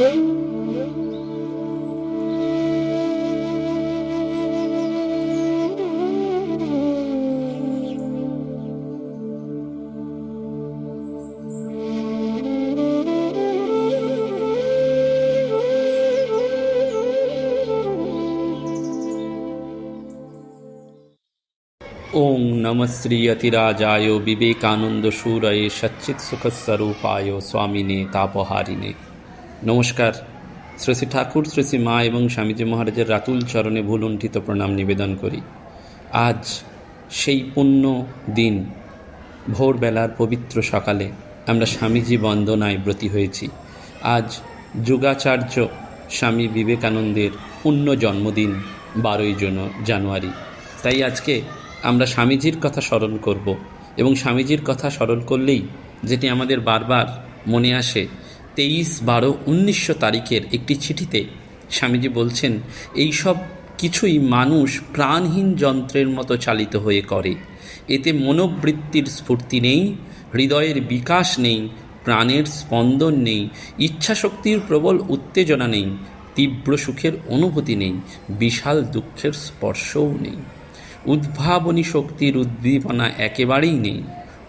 ॐ नमः श्रीयतिराजाय विवेकानन्दशूरये सच्चित्सुखस्वरूपाय स्वामिने तापहारिणे। নমস্কার। শ্রী শ্রী ঠাকুর, শ্রী শ্রী মা এবং স্বামীজি মহারাজের রাতুল চরণে ভুলুণ্ঠিত প্রণাম নিবেদন করি। আজ সেই পুণ্য দিন, ভোরবেলার পবিত্র সকালে আমরা স্বামীজি বন্দনায় ব্রতী হয়েছি। আজ যুগাচার্য স্বামী বিবেকানন্দের পুণ্য জন্মদিন, বারোই জন, জানুয়ারি। তাই আজকে আমরা স্বামীজির কথা স্মরণ করব এবং স্বামীজির কথা স্মরণ করলেই যেটি আমাদের বারবার মনে আসে তেইশ বারো উনিশশো তারিখের একটি চিঠিতে স্বামীজি বলছেন, এইসব কিছুই মানুষ প্রাণহীন যন্ত্রের মতো চালিত হয়ে করে। এতে মনোবৃত্তির স্ফূর্তি নেই, হৃদয়ের বিকাশ নেই, প্রাণের স্পন্দন নেই, ইচ্ছাশক্তির প্রবল উত্তেজনা নেই, তীব্র সুখের অনুভূতি নেই, বিশাল দুঃখের স্পর্শও নেই। উদ্ভাবনী শক্তির উদ্দীপনা একেবারেই নেই,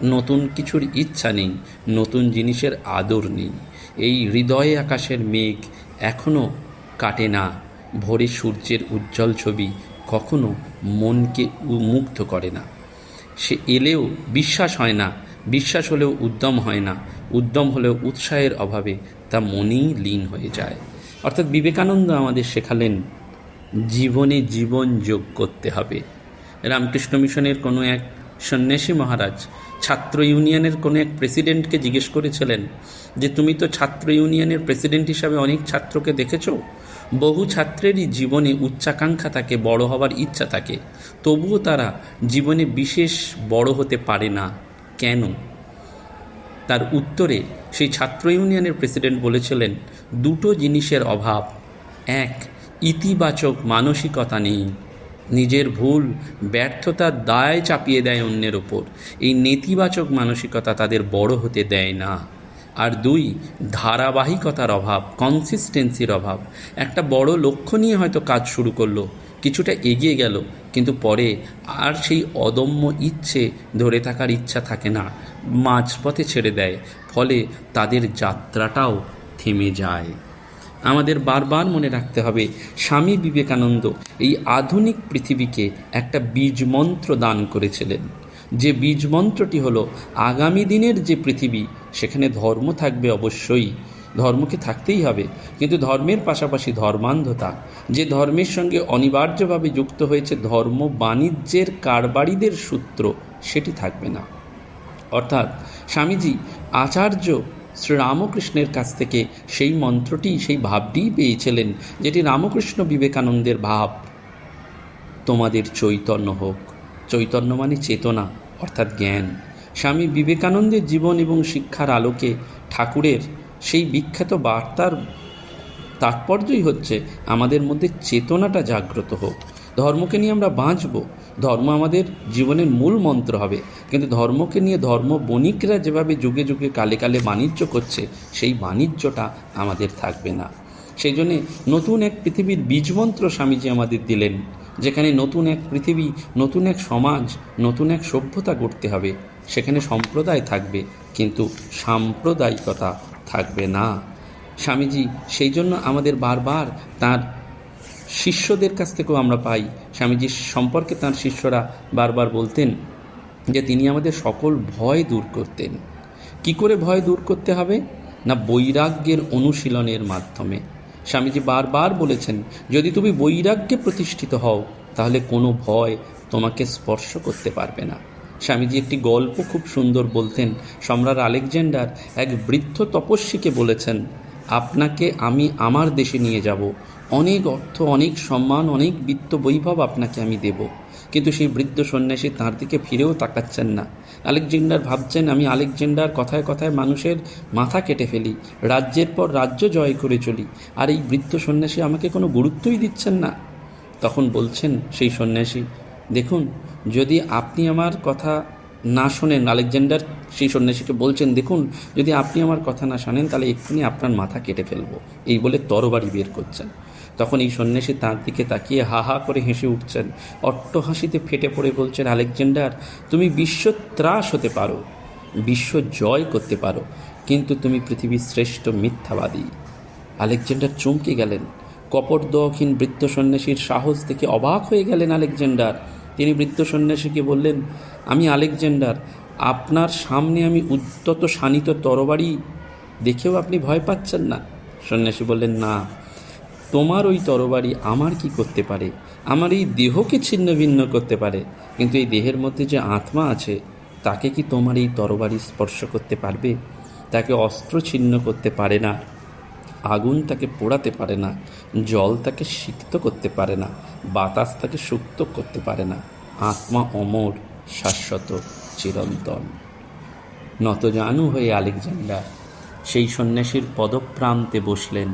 নতুন কিছুর ইচ্ছা নেই, নতুন জিনিসের আদর নেই। এই হৃদয়ে আকাশের মেঘ এখনও কাটে না। ভোরে সূর্যের উজ্জ্বল ছবি কখনো মনকে মুগ্ধ করে না। সে এলেও বিশ্বাস হয় না, বিশ্বাস হলেও উদ্যম হয় না, উদ্যম হলেও উৎসাহের অভাবে তা মনেই লীন হয়ে যায়। অর্থাৎ বিবেকানন্দ আমাদের শেখালেন, জীবনে জীবন যোগ করতে হবে। রামকৃষ্ণ মিশনের কোনো এক সন্ন্যাসী মহারাজ ছাত্র ইউনিয়নের কোনো এক প্রেসিডেন্টকে জিজ্ঞেস করেছিলেন যে, তুমি তো ছাত্র ইউনিয়নের প্রেসিডেন্ট হিসাবে অনেক ছাত্রকে দেখেছ? বহু ছাত্রেরই জীবনে উচ্চাকাঙ্ক্ষা থাকে, বড় হবার ইচ্ছা থাকে। তবুও তারা জীবনে বিশেষ বড় হতে পারে না। কেন? তার উত্তরে সেই ছাত্র ইউনিয়নের প্রেসিডেন্ট বলেছিলেন, দুটো জিনিসের অভাব। এক, ইতিবাচক মানসিকতা নেই। নিজের ভুল ব্যর্থতার দায় চাপিয়ে দেয় অন্যের ওপর। এই নেতিবাচক মানসিকতা তাদের বড় হতে দেয় না। আর দুই, ধারাবাহিকতার অভাব কনসিস্টেন্সির অভাব। একটা বড় লক্ষ্য নিয়ে হয়তো কাজ শুরু করল, কিছুটা এগিয়ে গেল, কিন্তু পরে আর সেই অদম্য ইচ্ছে ধরে থাকার ইচ্ছা থাকে না, মাঝপথে ছেড়ে দেয়। ফলে তাদের যাত্রাটাও থেমে যায়। আমাদের বারবার মনে রাখতে হবে, স্বামী বিবেকানন্দ এই আধুনিক পৃথিবীকে একটা বীজ মন্ত্র দান করেছিলেন। যে বীজ মন্ত্রটি হলো, আগামী দিনের যে পৃথিবী, সেখানে ধর্ম থাকবে অবশ্যই। ধর্মকে থাকতেই হবে, কিন্তু ধর্মের পাশাপাশি ধর্মান্ধতা। যে ধর্মের সঙ্গে অনিবার্যভাবে যুক্ত হয়েছে ধর্ম বাণিজ্যের কারবারিদের সূত্র, সেটি থাকবে না। অর্থাৎ, স্বামীজি, আচার্য শ্রীরামকৃষ্ণের কাছ থেকে সেই মন্ত্রটি, সেই ভাবটিই পেয়েছিলেন, যেটি রামকৃষ্ণ বিবেকানন্দের ভাব। তোমাদের চৈতন্য হোক। চৈতন্য মানে চেতনা, অর্থাৎ জ্ঞান। স্বামী বিবেকানন্দের জীবন এবং শিক্ষার আলোকে ঠাকুরের সেই বিখ্যাত বার্তার তাৎপর্যই হচ্ছে, আমাদের মধ্যে চেতনাটা জাগ্রত হোক। ধর্মকে নিয়ে আমরা বাঁচব। ধর্ম আমাদের জীবনের মূল মন্ত্র হবে। কিন্তু ধর্মকে নিয়ে ধর্ম বণিকরা যেভাবে যুগে যুগে কালে কালে বাণিজ্য করছে, সেই বাণিজ্যটা আমাদের থাকবে না। সেই জন্যে নতুন এক পৃথিবীর বীজমন্ত্র স্বামীজি আমাদের দিলেন, যেখানে নতুন এক পৃথিবী, নতুন এক সমাজ, নতুন এক সভ্যতা গড়তে হবে। সেখানে সম্প্রদায় থাকবে, কিন্তু সাম্প্রদায়িকতা থাকবে না। স্বামীজি সেই জন্য আমাদের বারবার তার শিষ্যদের কাছ থেকেও আমরা পাই। স্বামীজির সম্পর্কে তার শিষ্যরা বারবার বলতেন যে, তিনি আমাদের সকল ভয় দূর করতেন। কি করে ভয় দূর করতে হবে? না, বৈরাগ্যের অনুশীলনের মাধ্যমে। স্বামীজি বারবার বলেছেন, যদি তুমি বৈরাগ্যে প্রতিষ্ঠিত হও, তাহলে কোনো ভয় তোমাকে স্পর্শ করতে পারবে না। স্বামীজি একটি গল্প খুব সুন্দর বলতেন। সম্রাট আলেকজান্ডার এক বৃদ্ধ তপস্বীকে বলেছেন, আপনাকে আমি আমার দেশে নিয়ে যাব। অনেক অর্থ, অনেক সম্মান, অনেক বিত্ত বৈভব আপনাকে আমি দেব। কিন্তু সেই বৃদ্ধ সন্ন্যাসী তাঁর দিকে ফিরেও তাকাচ্ছেন না। আলেকজেন্ডার ভাবছেন, আমি আলেকজেন্ডার কথায় কথায় মানুষের মাথা কেটে ফেলি, রাজ্যের পর রাজ্য জয় করে চলি, আর এই বৃদ্ধ সন্ন্যাসী আমাকে কোনো গুরুত্বই দিচ্ছেন না। তখন বলছেন সেই সন্ন্যাসী, দেখুন, যদি আপনি আমার কথা না শোনেন, আলেকজান্ডার সেই সন্ন্যাসীকে বলছেন, দেখুন, যদি আপনি আমার কথা না শোনেন, তাহলে এক্ষুনি আপনার মাথা কেটে ফেলব। এই বলে তরবারি বের করছেন। তখন এই সন্ন্যাসী তাঁর দিকে তাকিয়ে হা হা করে হেসে উঠছেন। অট্ট হাসিতে ফেটে পড়ে বলছেন, আলেকজান্ডার, তুমি বিশ্ব ত্রাস হতে পারো বিশ্ব জয় করতে পারো, কিন্তু তুমি পৃথিবীর শ্রেষ্ঠ মিথ্যাবাদী। আলেকজান্ডার চমকে গেলেন। কপট দক্ষিণ বৃত্ত সন্ন্যাসীর সাহস দেখে অবাক হয়ে গেলেন আলেকজান্ডার। তিনি বৃত্ত সন্ন্যাসীকে বললেন, আমি আলেকজান্ডার, আপনার সামনে আমি উদ্যত শানিত তরবারি দেখেও আপনি ভয় পাচ্ছেন না? সন্ন্যাসী বললেন, না তোমার ওই তরবারি আমার কি করতে পারে? আমার এই দেহকে ছিন্ন ভিন্ন করতে পারে। কিন্তু এই দেহের মধ্যে যে আত্মা আছে, তাকে কি তোমার এই তরবারি স্পর্শ করতে পারবে? তাকে অস্ত্র ছিন্ন করতে পারে না। আগুন তাকে পোড়াতে পারে না। জল তাকে সিক্ত করতে পারে না। বাতাস তাকে সুক্ত করতে পারে না। আত্মা অমর, শাশ্বত, চিরন্তন। নতজানু হয়ে আলেকজান্ডার। সেই সন্ন্যাসীর পদপ্রান্তে বসলেন।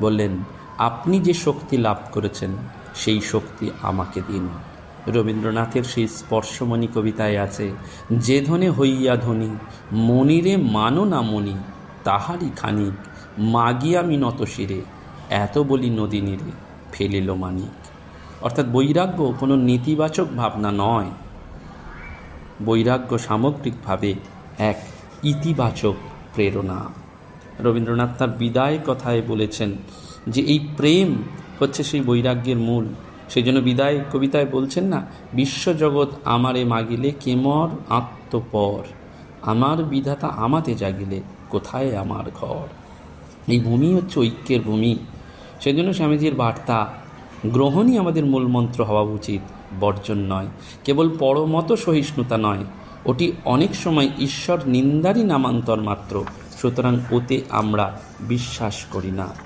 বললেন আপনি যে শক্তি লাভ করেছেন, সেই শক্তি আমাকে দিন। রবীন্দ্রনাথের সেই স্পর্শমণি কবিতায় আছে, যে ধনে হইয়া ধনী, মনিরে মানো না মনি, তাহারই খানিক মাগি আমি নত শিরে, এত বলি নদীনীরে ফেলিল মানিক। অর্থাৎ বৈরাগ্য কোনো নেতিবাচক ভাবনা নয়। বৈরাগ্য সামগ্রিকভাবে এক ইতিবাচক প্রেরণা। রবীন্দ্রনাথ তার বিদায় কথায় বলেছেন যে এই প্রেম হচ্ছে সেই বৈরাগ্যের মূল। সেই জন্য বিদায় কবিতায় বলছেন না, বিশ্বজগৎ আমারে মাগিলে কেমর আত্মপর। আমার বিধাতা আমাতে জাগিলে কোথায় আমার ঘর? এই ভূমি হচ্ছে ঐক্যের ভূমি। সেই জন্য স্বামীজির বার্তা, গ্রহণই আমাদের মূলমন্ত্র হওয়া উচিত, বর্জন নয়। কেবল পরমত সহিষ্ণুতা নয়। ওটি অনেক সময় ঈশ্বর নিন্দারই নামান্তর মাত্র। সুতরাং ওতে আমরা বিশ্বাস করি না।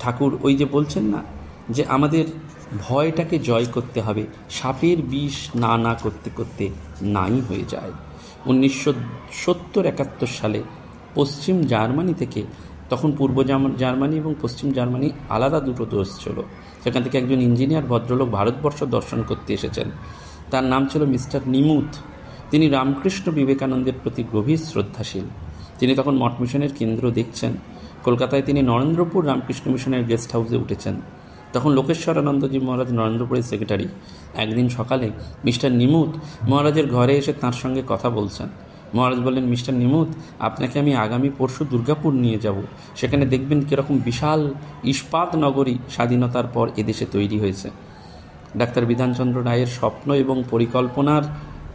ঠাকুর ওই যে বলছেন না, যে আমাদের ভয়টাকে জয় করতে হবে, সাপের বিষ না না করতে করতে নাই হয়ে যায়। উনিশশো সত্তর একাত্তর সালে পশ্চিম জার্মানি থেকে, তখন পূর্ব জার্মানি এবং পশ্চিম জার্মানি আলাদা দুটো দোষ ছিল। সেখান থেকে একজন ইঞ্জিনিয়ার, ভদ্রলোক ভারতবর্ষ দর্শন করতে এসেছেন। তার নাম ছিল মিস্টার নিমুথ তিনি রামকৃষ্ণ বিবেকানন্দের প্রতি গভীর শ্রদ্ধাশীল। তিনি তখন মঠ মিশনের কেন্দ্র দেখছেন। কলকাতায় তিনি নরেন্দ্রপুর রামকৃষ্ণ মিশনের গেস্ট হাউসে উঠেছেন। তখন লোকেশ্বর লোকেশ্বরানন্দজি মহারাজ নরেন্দ্রপুরের সেক্রেটারি। একদিন সকালে মিস্টার নিমুত মহারাজের ঘরে এসে তার সঙ্গে কথা বলছেন। মহারাজ বললেন, মিস্টার নিমুত, আপনাকে আমি আগামী পরশু দুর্গাপুর নিয়ে যাব। সেখানে দেখবেন কীরকম বিশাল ইস্পাত নগরী স্বাধীনতার পর এদেশে তৈরি হয়েছে। ডাক্তার বিধানচন্দ্র রায়ের স্বপ্ন এবং পরিকল্পনার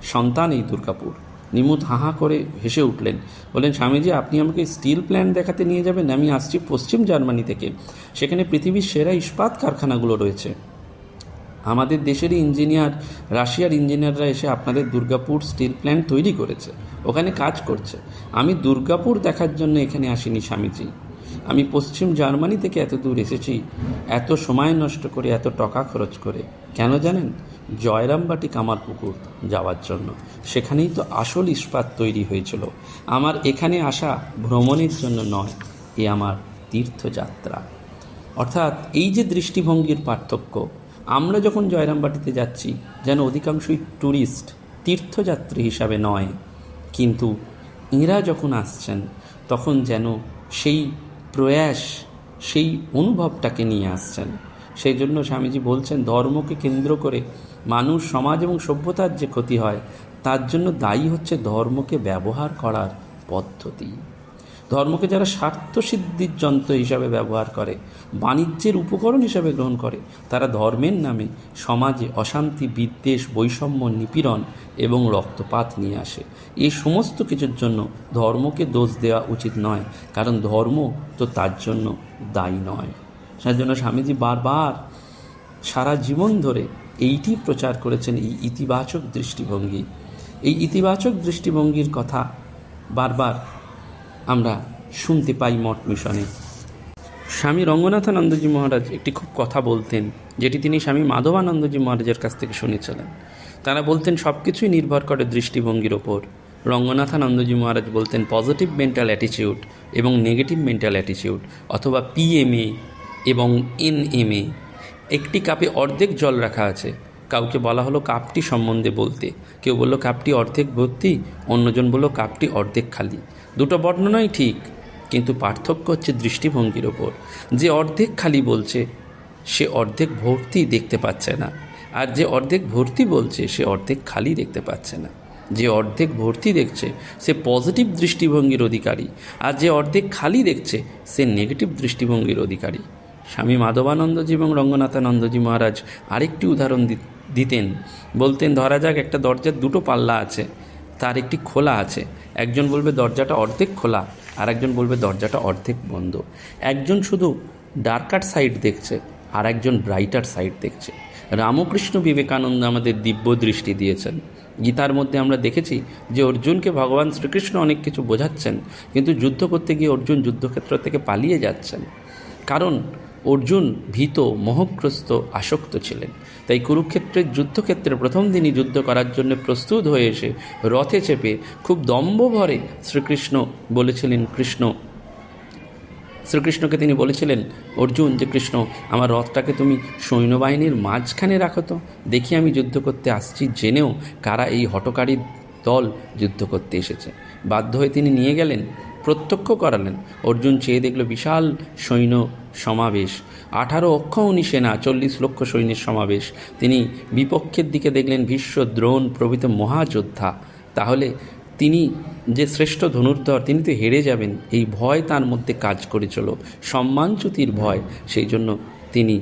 সন্তান এই দুর্গাপুর। নিমুত হাহা করে হেসে উঠলেন। বলেন স্বামীজি, আপনি আমাকে স্টিল প্ল্যান্ট দেখাতে নিয়ে যাবেন? আমি আসছি পশ্চিম জার্মানি থেকে। সেখানে পৃথিবীর সেরা ইস্পাত কারখানাগুলো রয়েছে। আমাদের দেশেরই ইঞ্জিনিয়ার, রাশিয়ার ইঞ্জিনিয়াররা এসে আপনাদের দুর্গাপুর স্টিল প্ল্যান্ট তৈরি করেছে। ওখানে কাজ করছে। আমি দুর্গাপুর দেখার জন্য এখানে আসিনি, স্বামীজি। আমি পশ্চিম জার্মানি থেকে এত দূর এসেছি, এত সময় নষ্ট করে, এত টাকা খরচ করে। কেন জানেন? জয়রামবাটি কামারপুকুর যাওয়ার জন্য। সেখানেই তো আসল ইস্পাত তৈরি হয়েছিল। আমার এখানে আসা ভ্রমণের জন্য নয়, এ আমার তীর্থযাত্রা। অর্থাৎ এই যে দৃষ্টিভঙ্গির পার্থক্য, আমরা যখন জয়রামবাটিতে যাচ্ছি, যেন অধিকাংশই ট্যুরিস্ট তীর্থযাত্রী হিসাবে নয়। কিন্তু এঁরা যখন আসছেন, তখন যেন সেই প্রয়াস, সেই অনুভবটাকে নিয়ে আসছেন। সেই জন্য স্বামীজি বলছেন, ধর্মকে কেন্দ্র করে মানুষ, সমাজ এবং সভ্যতার যে ক্ষতি হয়, তার জন্য দায়ী হচ্ছে ধর্মকে ব্যবহার করার পদ্ধতি। ধর্মকে যারা স্বার্থসিদ্ধির যন্ত্র হিসাবে ব্যবহার করে, বাণিজ্যের উপকরণ হিসাবে গ্রহণ করে, তারা ধর্মের নামে সমাজে অশান্তি, বিদ্বেষ, বৈষম্য, নিপীড়ন এবং রক্তপাত নিয়ে আসে। এই সমস্ত কিছুর জন্য ধর্মকে দোষ দেওয়া উচিত নয়, কারণ ধর্ম তো তার জন্য দায়ী নয়। সেজন্য স্বামীজি বারবার সারা জীবন ধরে এইটি প্রচার করেছেন এই ইতিবাচক দৃষ্টিভঙ্গি। এই ইতিবাচক দৃষ্টিভঙ্গির কথা বারবার আমরা শুনতে পাই মঠ মিশনে। স্বামী রঙ্গনাথানন্দজি মহারাজ একটি খুব কথা বলতেন, যেটি তিনি স্বামী মাধবানন্দজি মহারাজের কাছ থেকে শুনেছিলেন। তারা বলতেন সব কিছুই নির্ভর করে দৃষ্টিভঙ্গির ওপর। রঙ্গনাথানন্দজি মহারাজ বলতেন, পজিটিভ মেন্টাল অ্যাটিচিউড এবং নেগেটিভ মেন্টাল অ্যাটিচিউড অথবা পিএমএ এবং এনএমএ একটি কাপে অর্ধেক জল রাখা আছে। কাউকে বলা হলো কাপটি সম্বন্ধে বলতে। কেউ বলল, কাপটি অর্ধেক ভর্তি। অন্যজন বলল, কাপটি অর্ধেক খালি। দুটো বর্ণনাই ঠিক, কিন্তু পার্থক্য হচ্ছে দৃষ্টিভঙ্গির ওপর। যে অর্ধেক খালি বলছে, সে অর্ধেক ভর্তি দেখতে পাচ্ছে না। আর যে অর্ধেক ভর্তি বলছে, সে অর্ধেক খালি দেখতে পাচ্ছে না। যে অর্ধেক ভর্তি দেখছে, সে পজিটিভ দৃষ্টিভঙ্গির অধিকারী। আর যে অর্ধেক খালি দেখছে, সে নেগেটিভ দৃষ্টিভঙ্গির অধিকারী। স্বামী মাধবানন্দজি এবং রঙ্গনাথানন্দজি মহারাজ আরেকটি উদাহরণ দিতেন। বলতেন, ধরা যাক একটা দরজার দুটো পাল্লা আছে, তার একটি খোলা আছে। একজন বলবে, দরজাটা অর্ধেক খোলা। আর একজন বলবে, দরজাটা অর্ধেক বন্ধ। একজন শুধু ডার্কার সাইড দেখছে আর একজন ব্রাইটার সাইড দেখছে। রামকৃষ্ণ বিবেকানন্দ আমাদের দিব্য দৃষ্টি দিয়েছেন। গীতার মধ্যে আমরা দেখেছি যে অর্জুনকে ভগবান শ্রীকৃষ্ণ অনেক কিছু বোঝাচ্ছেন, কিন্তু যুদ্ধ করতে গিয়ে অর্জুন যুদ্ধক্ষেত্র থেকে পালিয়ে যাচ্ছেন। কারণ অর্জুন ভীত, মোহগ্রস্ত, আসক্ত ছিলেন। তাই কুরুক্ষেত্রের যুদ্ধক্ষেত্রে প্রথম দিনই যুদ্ধ করার জন্য প্রস্তুত হয়ে এসে রথে চেপে খুব দম্ভ ভরে শ্রীকৃষ্ণ বলেছিলেন, কৃষ্ণ। শ্রীকৃষ্ণকে তিনি বলেছিলেন, অর্জুন, যে কৃষ্ণ, আমার রথটাকে তুমি সৈন্যবাহিনীর মাঝখানে রাখো তো। দেখি আমি যুদ্ধ করতে আসছি। জেনেও কারা এই হটকারী দল যুদ্ধ করতে এসেছে। বাধ্য হয়ে তিনি নিয়ে গেলেন, প্রত্যক্ষ করালেন। অর্জুন চেয়ে দেখল বিশাল সৈন্য সমাবেশ। আঠারো অক্ষৌণী সেনা চল্লিশ লক্ষ সৈন্যের সমাবেশ। তিনি বিপক্ষের দিকে দেখলেন ভীষ্ম দ্রোণ প্রভৃত মহাযোদ্ধা। তাহলে তিনি যে শ্রেষ্ঠ ধনুর্ধর, তিনি তো হেরে যাবেন। এই ভয় তার মধ্যে কাজ করেছিল সম্মানচ্যুতির ভয়, সেই জন্য তিনি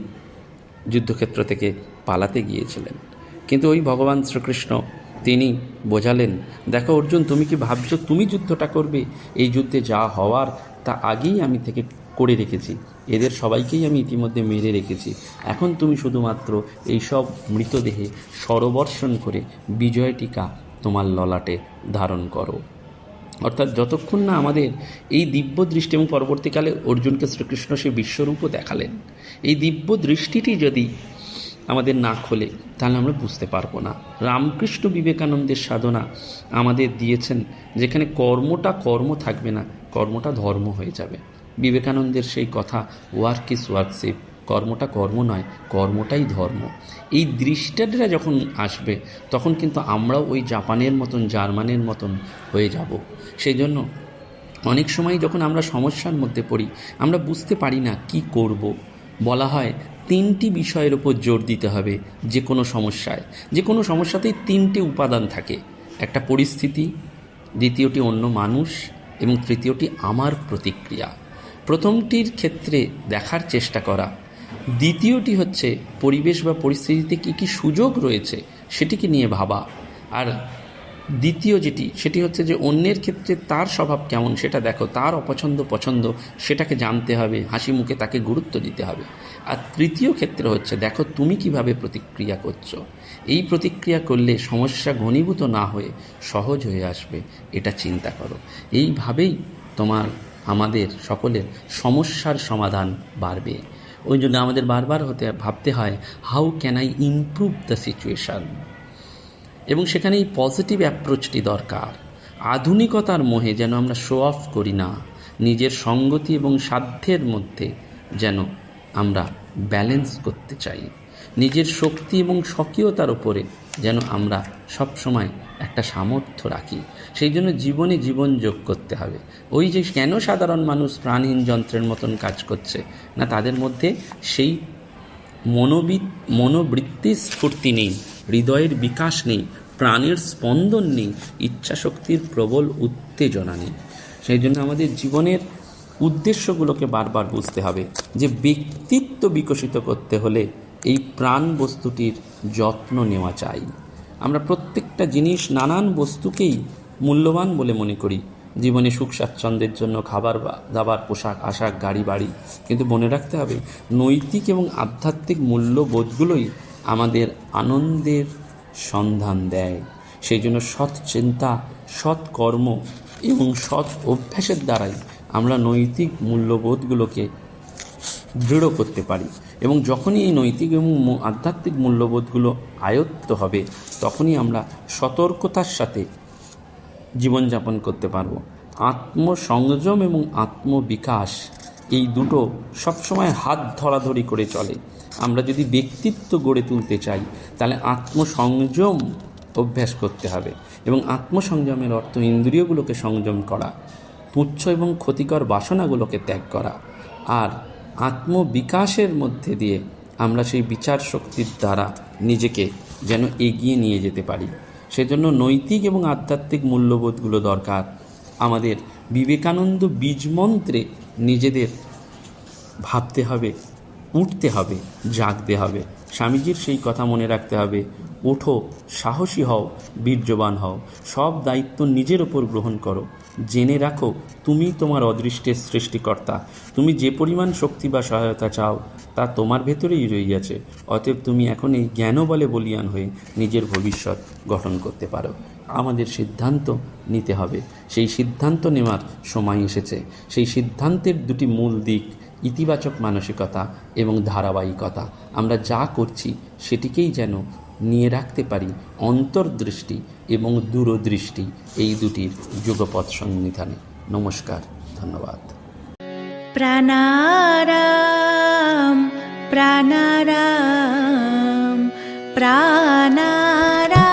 যুদ্ধক্ষেত্র থেকে পালাতে গিয়েছিলেন। কিন্তু ওই ভগবান শ্রীকৃষ্ণ, তিনি বোঝালেন, দেখো অর্জুন, তুমি কি ভাবছ তুমি যুদ্ধটা করবে? এই যুদ্ধে যা হওয়ার, তা আগেই আমি থেকে করে রেখেছি। এদের সবাইকেই আমি ইতিমধ্যে মেরে রেখেছি। এখন তুমি শুধুমাত্র এইসব মৃতদেহে সরবর্ষণ করে বিজয় টিকা তোমার ললাটে ধারণ করো। অর্থাৎ যতক্ষণ না আমাদের এই দিব্য দৃষ্টি এবং পরবর্তীকালে অর্জুনকে শ্রীকৃষ্ণ সে বিশ্বরূপও দেখালেন, এই দিব্য দৃষ্টিটি যদি আমাদের না খোলে, তাহলে আমরা বুঝতে পারব না। রামকৃষ্ণ বিবেকানন্দের সাধনা আমাদের দিয়েছেন, যেখানে কর্মটা কর্ম থাকবে না, কর্মটা ধর্ম হয়ে যাবে। বিবেকানন্দের সেই কথা ওয়ার্ক ইস ওয়ার্কশিপ কর্মটা কর্ম নয়, কর্মটাই ধর্ম। এই দৃষ্টিটা যখন আসবে, তখন কিন্তু আমরাও ওই জাপানের মতন, জার্মানের মতন হয়ে যাব। সেই জন্য অনেক সময় যখন আমরা সমস্যার মধ্যে পড়ি, আমরা বুঝতে পারি না কি করব। বলা হয়, তিনটি বিষয়ের উপর জোর দিতে হবে যে কোনো সমস্যায়। যে কোনো সমস্যাতেই তিনটি উপাদান থাকে। একটা পরিস্থিতি, দ্বিতীয়টি অন্য মানুষ, এবং তৃতীয়টি আমার প্রতিক্রিয়া। প্রথমটির ক্ষেত্রে দেখার চেষ্টা করা। দ্বিতীয়টি হচ্ছে, পরিবেশ বা পরিস্থিতিতে কী কী সুযোগ রয়েছে সেটিকে নিয়ে ভাবা। আর দ্বিতীয় যেটি, সেটি হচ্ছে যে অন্যের ক্ষেত্রে তার স্বভাব কেমন সেটা দেখো, তার অপছন্দ পছন্দ সেটাকে জানতে হবে, হাসি মুখে তাকে গুরুত্ব দিতে হবে। আর তৃতীয় ক্ষেত্রে হচ্ছে, দেখো তুমি কীভাবে প্রতিক্রিয়া করছ। এই প্রতিক্রিয়া করলে সমস্যা ঘনীভূত না হয়ে সহজ হয়ে আসবে, এটা চিন্তা করো। এইভাবেই তোমার আমাদের সকলের সমস্যার সমাধান বাড়বে। ওই জন্য আমাদের বারবার হতে, ভাবতে হয় how can I improve the situation এবং সেখানে এই পজিটিভ অ্যাপ্রোচটি দরকার। আধুনিকতার মোহে যেন আমরা শো অফ করি না, নিজের সঙ্গতি এবং সাধ্যের মধ্যে যেন আমরা ব্যালেন্স করতে চাই। নিজের শক্তি এবং স্বকীয়তার উপরে যেন আমরা সব সময় একটা সামর্থ্য রাখি। সেই জন্য জীবনে জীবন যোগ করতে হবে। ওই যে কেন সাধারণ মানুষ প্রাণহীন যন্ত্রের মতন কাজ করছে, না তাদের মধ্যে সেই মনোবিদ মনোবৃত্তির স্ফূর্তি নেই, হৃদয়ের বিকাশ নেই, প্রাণের স্পন্দন নেই, ইচ্ছাশক্তির প্রবল উত্তেজনা নেই। সেই জন্য আমাদের জীবনের উদ্দেশ্যগুলোকে বারবার বুঝতে হবে যে ব্যক্তিত্ব বিকশিত করতে হলে এই প্রাণ বস্তুটির যত্ন নেওয়া চাই। আমরা প্রত্যেকটা জিনিস নানান বস্তুকেই মূল্যবান বলে মনে করি। জীবনে সুখ, স্বাচ্ছন্দ্যের জন্য খাবার দাবার, পোশাক, আশাক, গাড়ি, বাড়ি। কিন্তু মনে রাখতে হবে, নৈতিক এবং আধ্যাত্মিক মূল্যবোধগুলোই আমাদের আনন্দের সন্ধান দেয়। সেই জন্য সৎ চিন্তা, সৎ কর্ম এবং সৎ অভ্যাসের দ্বারাই আমরা নৈতিক মূল্যবোধগুলোকে দৃঢ় করতে পারি। এবং যখনই এই নৈতিক এবং আধ্যাত্মিক মূল্যবোধগুলো আয়ত্ত হবে, তখনই আমরা সতর্কতার সাথে জীবনযাপন করতে পারব। আত্মসংযম এবং আত্মবিকাশ এই দুটো সবসময় হাত ধরাধরি করে চলে। আমরা যদি ব্যক্তিত্ব গড়ে তুলতে চাই, তাহলে আত্মসংযম অভ্যাস করতে হবে এবং আত্মসংযমের অর্থ ইন্দ্রিয়গুলোকে সংযম করা, তুচ্ছ এবং ক্ষতিকর বাসনাগুলোকে ত্যাগ করা। আর আত্মবিকাশের মধ্যে দিয়ে আমরা সেই বিচার শক্তির দ্বারা নিজেকে যেন এগিয়ে নিয়ে যেতে পারি। সেজন্য নৈতিক এবং আধ্যাত্মিক মূল্যবোধগুলো দরকার। আমাদের বিবেকানন্দ বীজমন্ত্রে নিজেদের ভাবতে হবে, উঠতে হবে, জাগতে হবে। স্বামীজির সেই কথা মনে রাখতে হবে। ওঠো, সাহসী হও বীর্যবান হও। সব দায়িত্ব নিজের ওপর গ্রহণ করো। জেনে রাখো তুমি তোমার অদৃষ্টের সৃষ্টিকর্তা। তুমি যে পরিমাণ শক্তি বা সহায়তা চাও, তা তোমার ভেতরেই রইয়াছে। অতএব তুমি এখন এই জ্ঞান বলে বলিয়ান হয়ে নিজের ভবিষ্যৎ গঠন করতে পারো। আমাদের সিদ্ধান্ত নিতে হবে। সেই সিদ্ধান্ত নেওয়ার সময় এসেছে। সেই সিদ্ধান্তের দুটি মূল দিক ইতিবাচক মানসিকতা এবং ধারাবাহিকতা। আমরা যা করছি, সেটিকেই যেন নিয়ে রাখতে পারি অন্তর্দৃষ্টি এবং দূরদৃষ্টি এই দুটির যুগপথ সংবিধানে। নমস্কার, ধন্যবাদ। প্রাণারাম প্রাণারাম প্রাণারাম।